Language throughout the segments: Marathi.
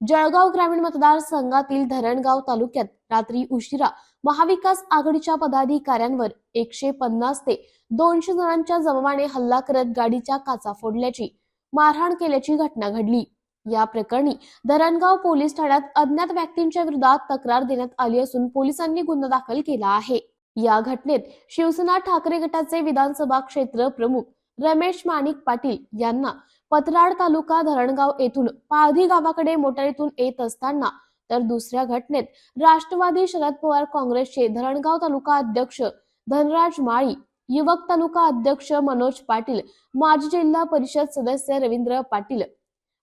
जळगाव ग्रामीण मतदारसंघातील धरणगाव तालुक्यात रात्री उशिरा महाविकास आघाडीच्या पदाधिकाऱ्यांवर एकशे पन्नास ते दोनशे जणांच्या जमावाने हल्ला करत गाडीच्या काचा फोडल्याची मारहाण केल्याची घटना घडली. या प्रकरणी धरणगाव पोलीस ठाण्यात अज्ञात व्यक्तींच्या विरोधात तक्रार देण्यात आली असून पोलिसांनी गुन्हा दाखल केला आहे. या घटनेत शिवसेना ठाकरे गटाचे विधानसभा क्षेत्र प्रमुख रमेश माणिक पाटील यांना पतराड तालुका धरणगाव येथून पाधी गावाकडे मोटारीतून येत असताना तर दुसऱ्या घटनेत राष्ट्रवादी शरद पवार काँग्रेसचे धरणगाव तालुका अध्यक्ष धनराज माळी युवक तालुका अध्यक्ष मनोज पाटील माजी जिल्हा परिषद सदस्य रवींद्र पाटील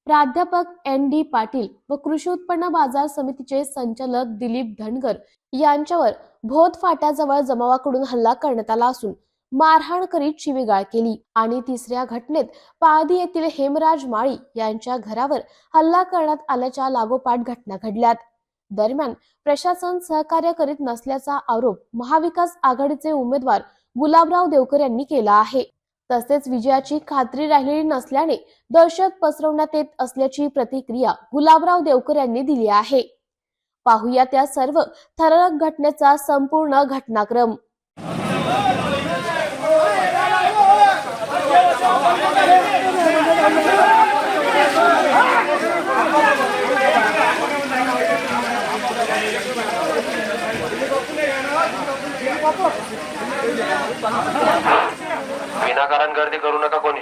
प्राध्यापक एन डी पाटील व कृषी उत्पन्न बाजार समितीचे संचालक दिलीप धनगर यांच्यावर भोत फाट्याजवळ जमावाकडून हल्ला करण्यात आला असून मारहाण करीत शिवीगाळ केली आणि तिसऱ्या घटनेत पाळधी येथील हेमराज माळी यांच्या घरावर हल्ला करण्यात आल्याच्या लागोपाठ घटना घडल्यात. दरम्यान प्रशासन सहकार्य करीत नसल्याचा आरोप महाविकास आघाडीचे उमेदवार गुलाबराव देवकर यांनी केला आहे. तसेच विजयाची खात्री राहिलेली नसल्याने दहशत पसरवण्यात येत असल्याची प्रतिक्रिया गुलाबराव देवकर यांनी दिली आहे. पाहूया त्या सर्व थरारक घटनेचा संपूर्ण घटनाक्रम. विनाकारण गर्दी करू नका कोणी.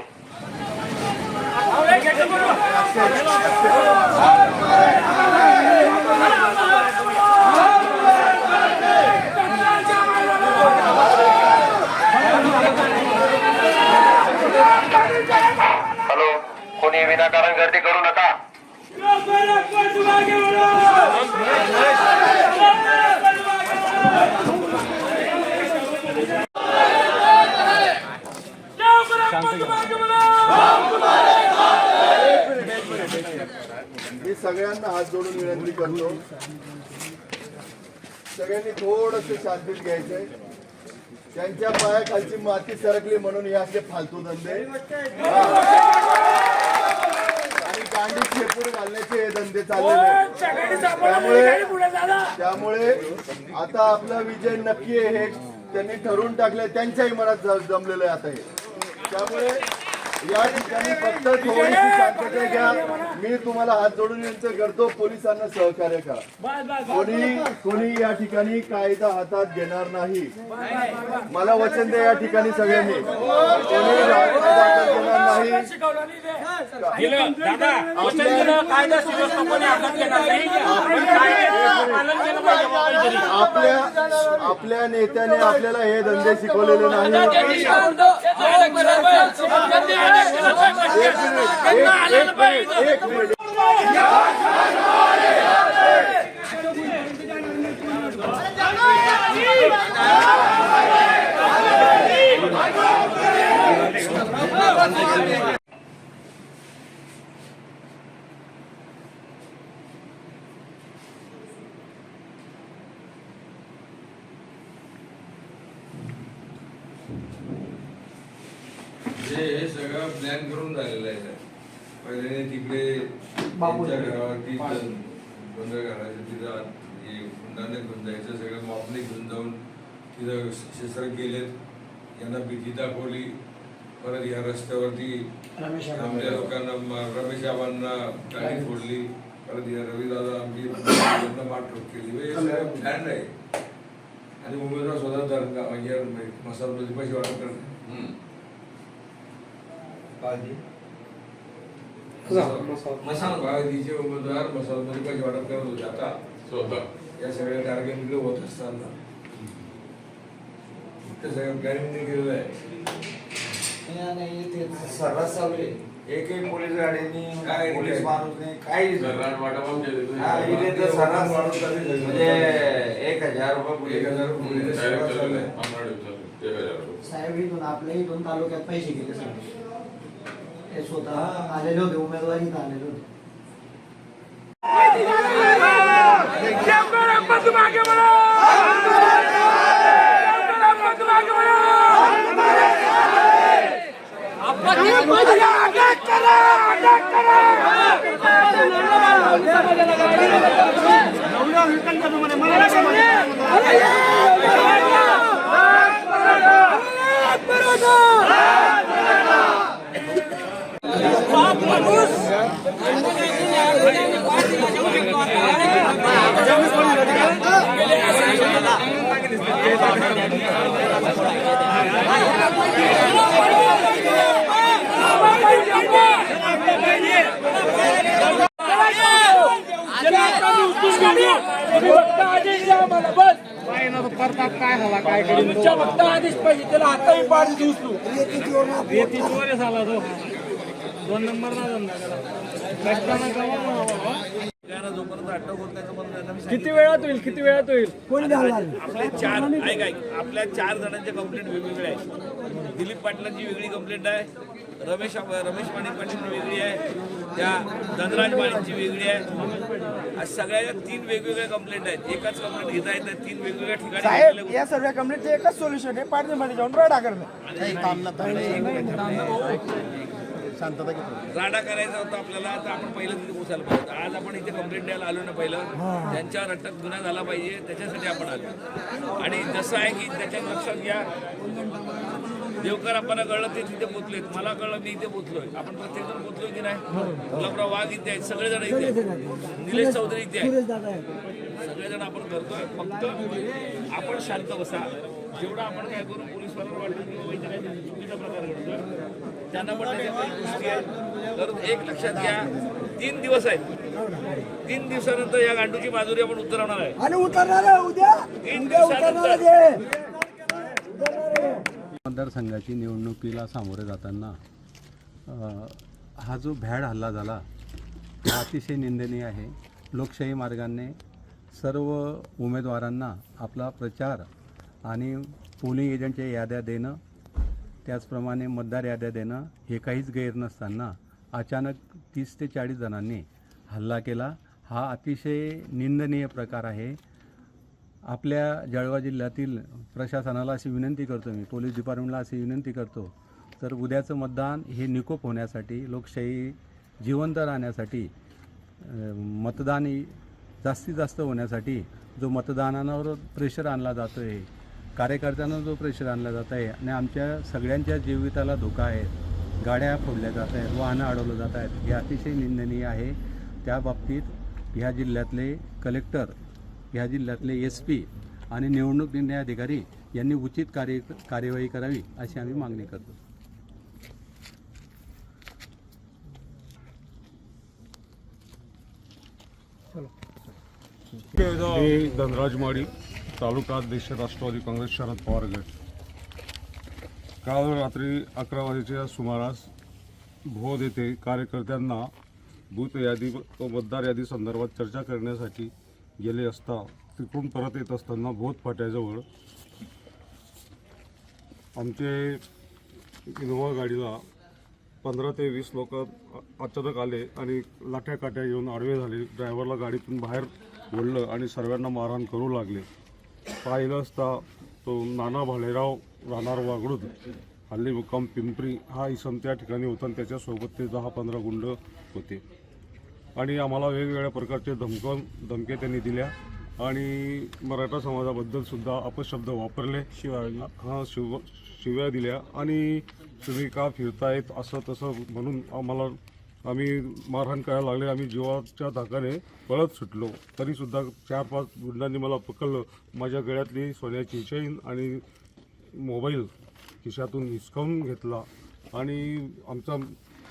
हॅलो कोणी विनाकारण गर्दी करू नका. सगळ्यांना हात जोडून विनंती करतो. सगळ्यांनी थोडस शांतीत घ्यायचंय. त्यांच्या पायाखालची माती सरकली म्हणून हे असे फालतू धंदे. आणि गांडी शेपूर घालण्याचे हे धंदे चाललेले आहेत. त्यामुळे त्यामुळे आता आपला विजय नक्की आहे. हे त्यांनी ठरवून टाकले त्यांच्याही मनात जमलेलं आहे आता हे. त्यामुळे या ठिकाणी फक्त थोडीशी शांतता घ्या. मी तुम्हाला हात जोडून विनंती करतो पोलिसांना सहकार्य करा. कोणी कोणी या ठिकाणी कायदा हातात घेणार नाही. मला वचन द्या या ठिकाणी सगळ्यांनी. कोणी कायदा हातात घेणार नाही. आपल्या आपल्या नेत्याने आपल्याला हे धंदे शिकवलेले नाही. त्यांनी शिकवलं. हे सगळं प्लॅन करून झालेलं आहे सर पहिले तिकडे त्यांच्या घरावरती गोंधळ घालायचं तिथं हे घेऊन जायचं सगळं मॉपने घेऊन जाऊन तिथं शस्त्र केलेत. यांना भीती दाखवली. परत या रस्त्यावरती आमच्या लोकांना रमेश आबांना गाडी फोडली. परत या रविदादा आमची यांना मारठोक केली. हे सगळं प्लॅन आहे. आणि उमेदवार स्वतः मसालमध्ये पैसे वाटप करणे मसाल बाळाजीचे उमेदवार वाटप करत होते आता स्वतः. या सगळ्या टार्गेट होत असताना. ते सगळं आहे. सर्रास चालू आहे. एकही पोलीस गाडीनी काय पोलीस नाही. माणूस नाही काही सर्रास माणूस म्हणजे एक हजार रुपये एक हजार रुपये. साहेब इथून आपल्या इथून तालुक्यात पैसे गेले सगळे ते स्वतः आलेले होते उमेदवार आलेले होते देवकर आपण मागे म्हणा. देवकर आपण मागे म्हणा. आपण अटक करा अटक करा तुमच्या फक्त आधीच पाहिजे त्याला हाताही पाड दिवस तू रेतीचोर झाला तो दोन नंबर. किती वेळात होईल? किती वेळात होईल? आपल्या चार ऐक ऐक. आपल्या चार जणांच्या कंप्लेंट वेगवेगळ्या आहेत. दिलीप पाटलांची वेगळी कंप्लेंट आहे. रमेश रमेश माने पाटील वेगळी आहे. त्या धनराज मानेची वेगळी आहे. आज सगळ्या तीन वेगवेगळ्या कंप्लेंट आहेत. एकाच कंप्लेंट घेता येत नाही. तीन वेगवेगळ्या ठिकाणी या सर्व कंप्लेंटचे एकच सोल्युशन आहे. पार्टीमध्ये जाऊन राडा करणं. राडा करायचा होता आपल्याला तर आपण पहिलं तिथे पोचायला पाहिजे. होतं. आज आपण इथे कंप्लेंट द्यायला आलो ना पहिलं. त्यांच्यावर अटक गुन्हा झाला पाहिजे त्याच्यासाठी आपण आलो आणि जसं आहे की त्याच्यात लक्षात घ्या देवकर आपण कळलं ते तिथे पोचलेत मला कळलं मी इथे पोचलोय आपण प्रत्येक जण पोचलोय की नाही? गुलाबराव वाघ इथे आहेत सगळेजण इथे आहेत. निलेश चौधरी इथे आहेत. सगळेजण आपण करतोय. फक्त आपण शांत बसा. जेवढं आपण काय करू पोलीसवाला वाटतं की बाबा इथे काहीतरी चुकीचा प्रकार घडतोय. त्यांना पण गोष्टी आहेत. तर एक लक्षात घ्या तीन दिवस आहेत. तीन दिवसानंतर या गांडूची बाजूरी आपण उतरवणार आहे. आणि उतरणार आहे उद्या. तीन दिवसानंतर. मतदारसंघाची निवडणुकीला सामोरे जाताना हा जो भ्याड हल्ला झाला हा अतिशय निंदनीय आहे. लोकशाही मार्गाने सर्व उमेदवारांना आपला प्रचार आणि पोलिंग एजंटच्या याद्या देणं त्याचप्रमाणे मतदार याद्या देणं हे काहीच गैर नसताना अचानक तीस ते चाळीस जणांनी हल्ला केला. हा अतिशय निंदनीय प्रकार आहे. आपल्या जळगाव जिल्ह्यातील प्रशासनाला अशी विनंती करतो मी पोलीस डिपार्टमेंटला अशी विनंती करतो तर उद्याचं मतदान हे निकोप होण्यासाठी लोकशाही जिवंत राहण्यासाठी मतदान जास्तीत जास्त होण्यासाठी जो मतदानावर प्रेशर आणला जातो आहे कार्यकर्त्यांना जो प्रेशर आणला जात आहे आणि आमच्या सगळ्यांच्या जीविताला धोका आहे. गाड्या फोडल्या जात आहेत वाहनं अडवलं जात आहेत. हे अतिशय निंदनीय आहे. त्या बाबतीत ह्या जिल्ह्यातले कलेक्टर ह्या जिल्ह्यातले एस पी आणि निवडणूक निर्णय अधिकारी यांनी उचित कार्य कार्यवाही करावी अशी आम्ही मागणी करतो. मी धनराज माडी तालुका अध्यक्ष राष्ट्रवादी काँग्रेस शरद पवार गट काल रात्री अकरा वाजेच्या सुमारास भोद येथे कार्यकर्त्यांना बूथ यादी व मतदार यादी संदर्भात चर्चा करण्यासाठी गेले असता तिकडून परत येत असताना भोद फाट्याजवळ आमचे इनोवा गाडीला पंधरा ते वीस लोक अचानक आले आणि लाठ्या काट्या येऊन आडवे झाले. ड्रायव्हरला गाडीतून बाहेर ओढलं आणि सर्वांना मारहाण करू लागले. पाहिलं असता तो नाना भालेराव राहणार वागडूद हल्ली मुक्काम पिंपरी हा इसम त्या ठिकाणी होता आणि त्याच्यासोबत ते दहा पंधरा गुंड होते. आणि आम्हाला वेगवेगळ्या प्रकारचे धमकन धमके त्यांनी दिल्या. आणि मराठा समाजाबद्दल सुद्धा अपशब्द वापरले. शिवाय हां शिव शिव्या दिल्या. आणि तुम्ही का फिरतायत असं तसं म्हणून आम्हाला आम्ही मारहाण करायला लागले. आम्ही जीवाच्या धाकाने पळत सुटलो. तरीसुद्धा चार पाच गुंडांनी मला पकडलं. माझ्या गळ्यातली सोन्याची चैन आणि मोबाईल खिशातून हिसकावून घेतला. आणि आमचा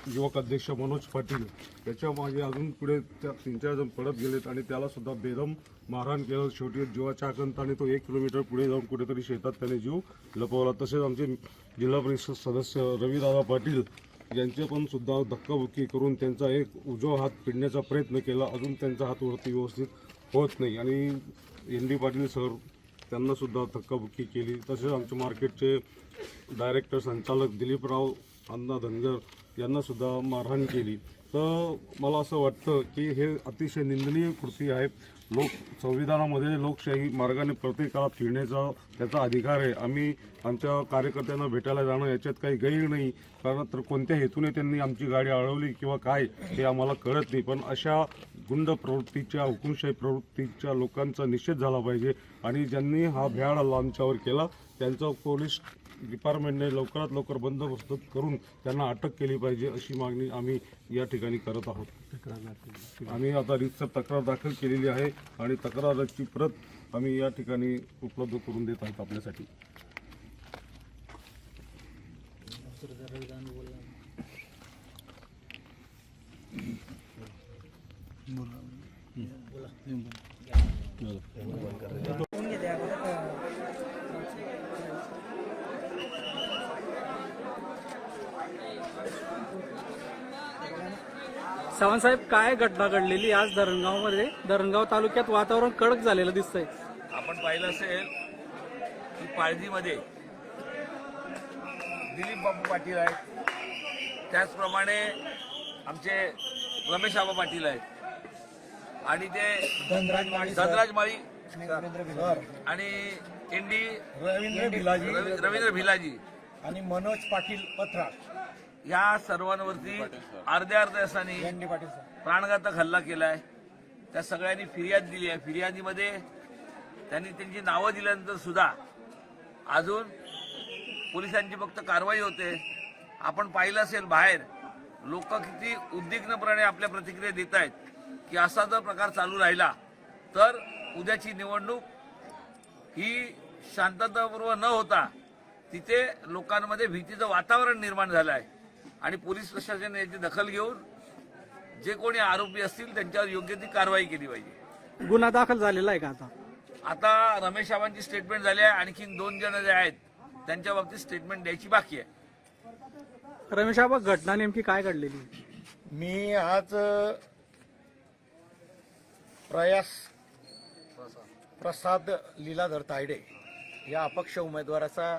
युवक अध्यक्ष मनोज पाटील त्याच्यामागे अजून पुढे त्या तीन चार जण पडत गेलेत आणि त्यालासुद्धा बेदम मारहाण केलं. शेवटी जीवाच्या आकंताने तो एक किलोमीटर पुढे जाऊन कुठेतरी शेतात त्याने जीव लपवला. तसेच आमचे जिल्हा परिषद सदस्य रवीदादा पाटील यांचे पण सुद्धा धक्काबुक्की करून त्यांचा एक उजवा हात पिडण्याचा प्रयत्न केला. अजून त्यांचा हात वरती व्यवस्थित होत नाही. आणि एन डी पाटील सर त्यांनासुद्धा धक्काबुक्की केली. तसेच आमचे मार्केटचे डायरेक्टर संचालक दिलीपराव अण्णा धनगर यांनासुद्धा मारहाण केली. तर मला असं वाटतं की हे अतिशय निंदनीय कृती आहे. लोक संविधानामध्ये लोकशाही मार्गाने प्रत्येकाला फिरण्याचा त्याचा अधिकार आहे. आम्ही आमच्या कार्यकर्त्यांना भेटायला जाणं याच्यात काही गैर नाही. कारण तर कोणत्या हेतूने त्यांनी आमची गाडी अडवली किंवा काय हे आम्हाला कळत नाही. पण अशा गुंड प्रवृत्तीच्या हुकुमशाही प्रवृत्तीच्या लोकांचा निषेध झाला पाहिजे. आणि ज्यांनी हा भ्याड हल्ला आमच्यावर केला त्यांचा पोलीस डिपार्टमेंटने लवकरात लवकर बंदोबस्त करून त्यांना अटक केली पाहिजे अशी मागणी आम्ही या ठिकाणी करत आहोत. आम्ही आता रितसर तक्रार दाखल केलेली आहे आणि तक्रारची प्रत आम्ही या ठिकाणी उपलब्ध करून देत आहोत आपल्यासाठी. सावंतसाहेब काय घटना घडलेली आज धरणगावमध्ये धरणगाव तालुक्यात वातावरण कडक झालेलं दिसतंय. आपण पाहिलं असेल की पाळजीमध्ये दिलीप बाबू पाटील आहेत. त्याचप्रमाणे आमचे रमेश आबा पाटील आहेत. आणि ते धनराज माळी आणि इंडी रवींद्र भिलाजी. रवी- रवींद्र भिलाजी. आणि मनोज पाटील पत्रा या सर्वांवरती अर्ध्या अर्ध्या तासांनी प्राणघातक हल्ला केलाय. त्या सगळ्यांनी फिर्याद दिली आहे. फिर्यादीमध्ये त्यांनी त्यांची नावं दिल्यानंतर सुद्धा अजून पोलिसांची फक्त कारवाई होते. आपण पाहिलं असेल बाहेर लोक किती उद्विग्नपणे आपल्या प्रतिक्रिया देत आहेत की असा जर प्रकार चालू राहिला तर उद्याची निवडणूक ही शांततापूर्व न होता तिथे लोकांमध्ये भीतीचं वातावरण निर्माण झालं आहे आणि पोलीस प्रशासनाने याची दखल घेऊन जे कोणी आरोपी असतील त्यांच्यावर योग्य ती कारवाई केली पाहिजे. गुन्हा दाखल झालेला आहे का आता? आता रमेश आबांची स्टेटमेंट झाली आहे. आणखीन दोन जण जे आहेत त्यांच्या बाबतीत स्टेटमेंट द्यायची बाकी आहे. रमेश आबा घटना नेमकी काय घडलेली? मी आज प्रयास प्रसाद लीलाधर तायडे या अपक्ष उमेदवाराचा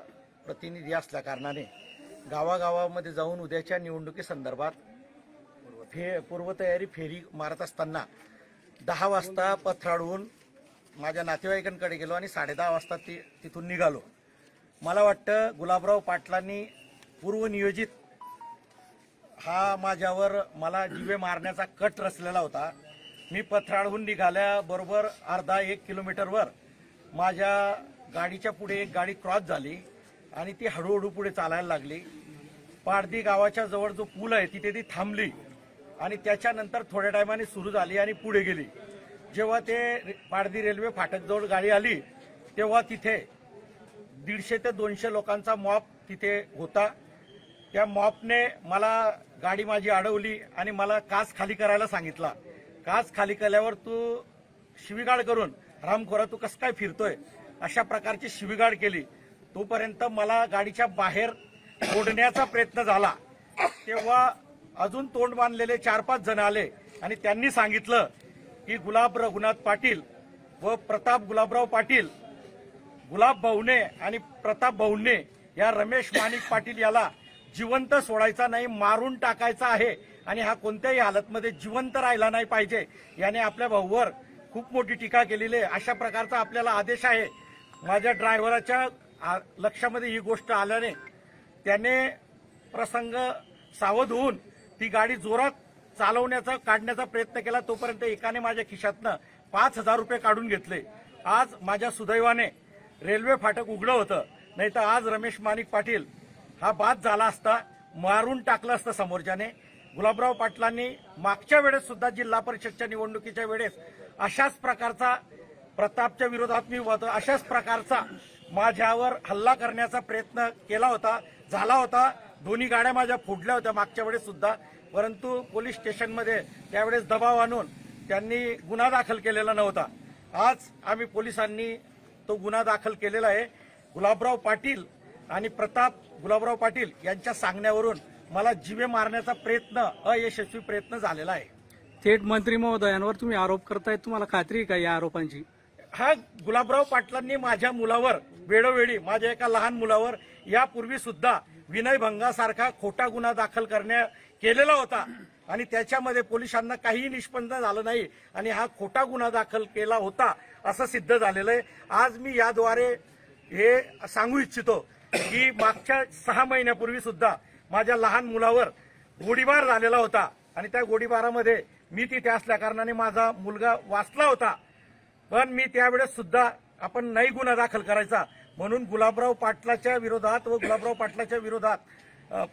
प्रतिनिधी असल्या कारणाने गावागावामध्ये जाऊन उद्याच्या निवडणुकीसंदर्भात फे पूर्वतयारी फेरी मारत असताना दहा वाजता पथराडून माझ्या नातेवाईकांकडे गेलो आणि साडेदहा वाजता ती तिथून निघालो. मला वाटतं गुलाबराव पाटलांनी पूर्वनियोजित हा माझ्यावर मला जीवे मारण्याचा कट रचलेला होता. मी पथराळहून निघाल्याबरोबर अर्धा एक किलोमीटरवर माझ्या गाडीच्या पुढे एक गाडी क्रॉस झाली. आणि ती हळूहळू पुढे चालायला लागली. पारधी गावाच्या जवळ जो पूल आहे तिथे ती थांबली. आणि त्याच्यानंतर थोड्या टायमाने सुरू झाली आणि पुढे गेली. जेव्हा ते रे- पारधी रेल्वे फाटकजवळ गाडी आली तेव्हा तिथे दीडशे ते दोनशे लोकांचा मॉप तिथे होता. त्या मॉपने मला गाडी माझी अडवली आणि मला काच खाली करायला सांगितला. काच खाली केल्यावर तू शिवीगाळ करून रामखोरा तू कसं काय फिरतोय? अशा प्रकारची शिवीगाळ केली. तोपर्यंत मला गाडीच्या बाहेर ओढण्याचा प्रयत्न झाला. तेव्हा अजून तोंड बांधलेले चार पाच जण आले आणि त्यांनी सांगितलं की गुलाब रघुनाथ पाटील व प्रताप गुलाबराव पाटील गुलाब भाऊने आणि प्रताप भाऊने या रमेश माणिक पाटील याला जिवंत सोडायचा नाही मारून टाकायचा आहे आणि हा कोणत्याही हालतमध्ये जिवंत राहिला नाही पाहिजे याने आपल्या भाऊवर खूप मोठी टीका केलेली आहे. अशा प्रकारचा आपल्याला आदेश आहे. माझ्या ड्रायव्हराच्या लक्षामध्ये ही गोष्ट आल्याने त्याने प्रसंग सावध होऊन ती गाडी जोरात चालवण्याचा काढण्याचा प्रयत्न केला. तोपर्यंत एकाने माझ्या खिशातनं पाच हजार रुपये काढून घेतले. आज माझ्या सुदैवाने रेल्वे फाटक उघडं होतं. नाही तर आज रमेश माणिक पाटील हा बाद झाला असता मारून टाकलं असतं समोरच्याने. गुलाबराव पाटलांनी मागच्या वेळेस सुद्धा जिल्हा परिषदच्या निवडणुकीच्या वेळेस अशाच प्रकारचा प्रतापच्या विरोधात मी होतो अशाच प्रकारचा माझ्यावर हल्ला करण्याचा प्रयत्न केला होता झाला होता. दोन्ही गाड्या माझ्या फोडल्या होत्या मागच्या वेळेस सुद्धा. परंतु पोलीस स्टेशनमध्ये त्यावेळेस दबाव आणून त्यांनी गुन्हा दाखल केलेला नव्हता. आज आम्ही पोलिसांनी तो गुन्हा दाखल केलेला आहे. गुलाबराव पाटील आणि प्रताप गुलाबराव पाटील यांच्या सांगण्यावरून मला जीवे मारण्याचा प्रयत्न अयशस्वी प्रयत्न झालेला आहे. थेट मंत्री महोदयांवर तुम्ही आरोप करतायत तुम्हाला खात्री आहे का या आरोपांची? हा गुलाबराव पाटलांनी माझ्या मुलावर वेळोवेळी माझ्या एका लहान मुलावर यापूर्वी सुद्धा विनयभंगासारखा खोटा गुन्हा दाखल करण्या केलेला होता. आणि त्याच्यामध्ये पोलिसांना काहीही निष्पन्न झालं नाही आणि हा खोटा गुन्हा दाखल केला होता असं सिद्ध झालेलं आहे. आज मी याद्वारे हे सांगू इच्छितो की मागच्या सहा महिन्यापूर्वी सुद्धा माझ्या लहान मुलावर गोळीबार झालेला होता. आणि त्या गोळीबारामध्ये मी तिथे असल्या कारणाने माझा मुलगा वाचला होता. पण मी त्यावेळेस सुद्धा आपण नाही गुन्हा दाखल करायचा. म्हणून गुलाबराव पाटलाच्या विरोधात व गुलाबराव पाटलाच्या विरोधात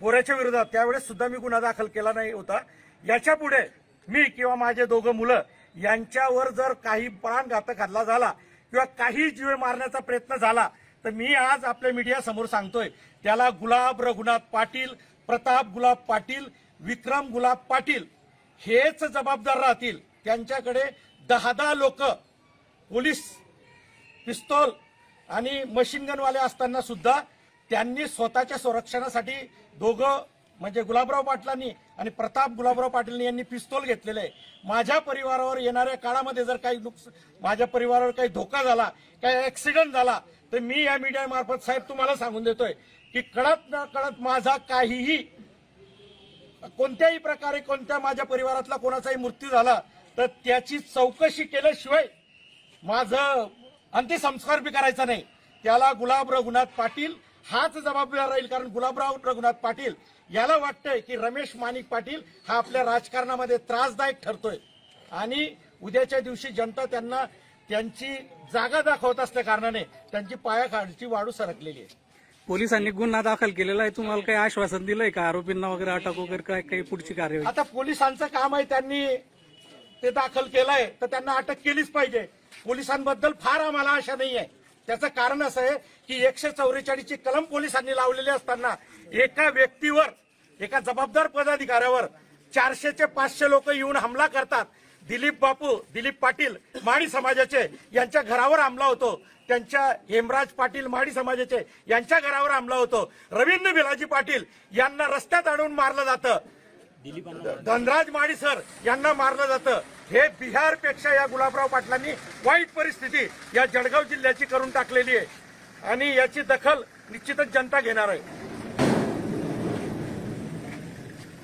पोऱ्याच्या विरोधात त्यावेळेस सुद्धा मी गुन्हा दाखल केला नाही होता. याच्यापुढे मी किंवा माझे दोघं मुलं यांच्यावर जर काही प्राणघातक हल्ला झाला किंवा काही जीवे मारण्याचा प्रयत्न झाला तर मी आज आपल्या मीडिया समोर सांगतोय त्याला गुलाब रघुनाथ पाटील प्रताप गुलाब पाटील विक्रम गुलाब पाटील हेच जबाबदार राहतील. त्यांच्याकडे दहा दहा लोक पोलीस पिस्तॉल आणि मशीन गनवाले असताना सुद्धा त्यांनी स्वतःच्या संरक्षणासाठी दोघं म्हणजे गुलाबराव पाटलांनी आणि प्रताप गुलाबराव पाटील यांनी पिस्तोल घेतलेलं आहे. माझ्या परिवारावर येणाऱ्या काळामध्ये जर काही नुकस माझ्या परिवारावर काही धोका झाला काही ऍक्सिडेंट झाला तर मी या मीडियामार्फत साहेब तुम्हाला सांगून देतोय की कळत न कळत माझा काहीही कोणत्याही प्रकारे कोणत्या माझ्या परिवारातला कोणाचाही मृत्यू झाला तर त्याची चौकशी केल्याशिवाय माझं अंत्यसंस्कार बी करायचा नाही. त्याला गुलाब रघुनाथ पाटील हाच जबाबदार राहील. कारण गुलाबराव रघुनाथ पाटील याला वाटतंय की रमेश माणिक पाटील हा आपल्या राजकारणामध्ये त्रासदायक ठरतोय. आणि उद्याच्या दिवशी जनता त्यांना त्यांची जागा दाखवत असल्या कारणाने त्यांची पायाखालची वाढू सरकलेली आहे. पोलिसांनी गुन्हा दाखल केलेला आहे. तुम्हाला काही आश्वासन दिलंय का? आरोपींना वगैरे अटक वगैरे काय काही पुढची कार्यवाही? आता पोलिसांचं काम आहे त्यांनी ते दाखल केलंय तर त्यांना अटक केलीच पाहिजे. पोलिसांबद्दल फार आम्हाला आशा नाही आहे त्याचं कारण असं आहे की एकशे चौवेचाळीसची कलम पोलिसांनी लावलेली असताना एका व्यक्तीवर एका जबाबदार पदाधिकाऱ्यावर चारशेचे पाचशे लोक येऊन हमला करतात. दिलीप बापू दिलीप पाटील माळी समाजाचे यांच्या घरावर हमला होतो. त्यांच्या हेमराज पाटील माळी समाजाचे यांच्या घरावर हमला होतो. रवींद्र बिलाजी पाटील यांना रस्त्यात अडवून मारलं जातं. धनराज माडी सर. यांना मारलं जातं. हे बिहारपेक्षा या गुलाबराव पाटलांनी वाईट परिस्थिती या जळगाव जिल्ह्याची करून टाकलेली आहे. आणि याची दखल निश्चितच जनता घेणार आहे.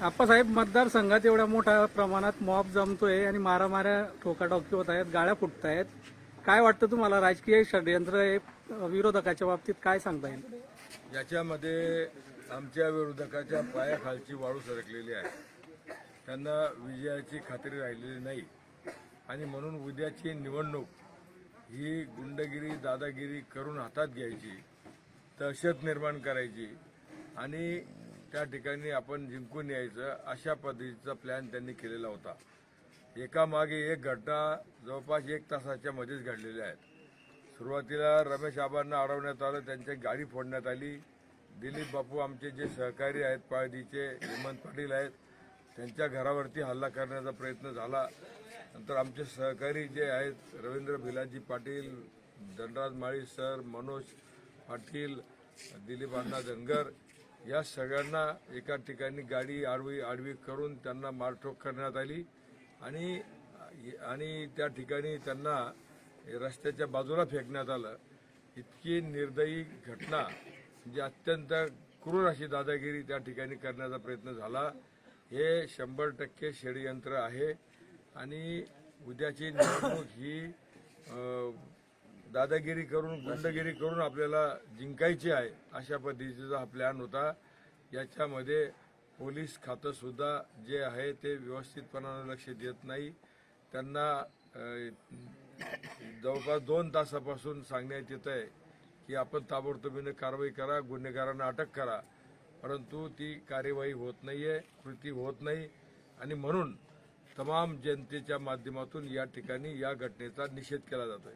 आप्पासाहेब मतदारसंघात एवढ्या मोठ्या प्रमाणात मॉब जमतोय आणि मारामाऱ्या ठोकाटोकी होत आहेत गाड्या फुटत आहेत. काय वाटतं तुम्हाला? राजकीय षडयंत्र हे विरोधकाच्या बाबतीत काय सांगता येईल? याच्यामध्ये आमच्या विरोधकाच्या पायाखालची वाळू सरकलेली आहे. त्यांना विजयाची खात्री राहिलेली नाही. आणि म्हणून उद्याची निवडणूक ही गुंडगिरी दादागिरी करून हातात घ्यायची दहशत निर्माण करायची आणि त्या ठिकाणी आपण जिंकून यायचं अशा पद्धतीचा प्लॅन त्यांनी केलेला होता. एकामागे एक घटना जवळपास एक तासाच्या मध्येच घडलेल्या आहेत. सुरुवातीला रमेश आबांना अडवण्यात आलं त्यांची गाडी फोडण्यात आली. दिलीप बापू आमचे जे सहकारी आहेत पाळदीचे हेमंत पाटील आहेत त्यांच्या घरावरती हल्ला करण्याचा प्रयत्न झाला. नंतर आमचे सहकारी जे आहेत रवींद्र भिलाजी पाटील धनराज माळी सर मनोज पाटील दिलीप अण्णा धनगर या सगळ्यांना एका ठिकाणी गाडी आडवी आडवी करून त्यांना मारठोक करण्यात आली. आणि आणि त्या ठिकाणी त्यांना रस्त्याच्या बाजूला फेकण्यात आलं. इतकी निर्दयी घटना म्हणजे अत्यंत क्रूर अशी दादागिरी त्या ठिकाणी करण्याचा प्रयत्न झाला. हे शंभर टक्के षडयंत्र आहे. आणि उद्याची निवडणूक ही दादागिरी करून गुंडगिरी करून आपल्याला जिंकायची आहे अशा पद्धतीचा हा प्लॅन होता. याच्यामध्ये पोलीस खातं सुद्धा जे आहे ते व्यवस्थितपणानं लक्ष देत नाही. त्यांना जवळपास दोन तासापासून सांगण्यात येत आहे की आपण ताबडतोबीने कारवाई करा गुन्हेगारांना अटक करा. परंतु ती कार्यवाही होत नाहीये कृती होत नाही. आणि म्हणून तमाम जनतेच्या माध्यमातून या ठिकाणी या घटनेचा निषेध केला जातोय.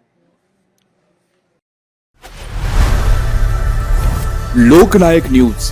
लोकनायक न्यूज.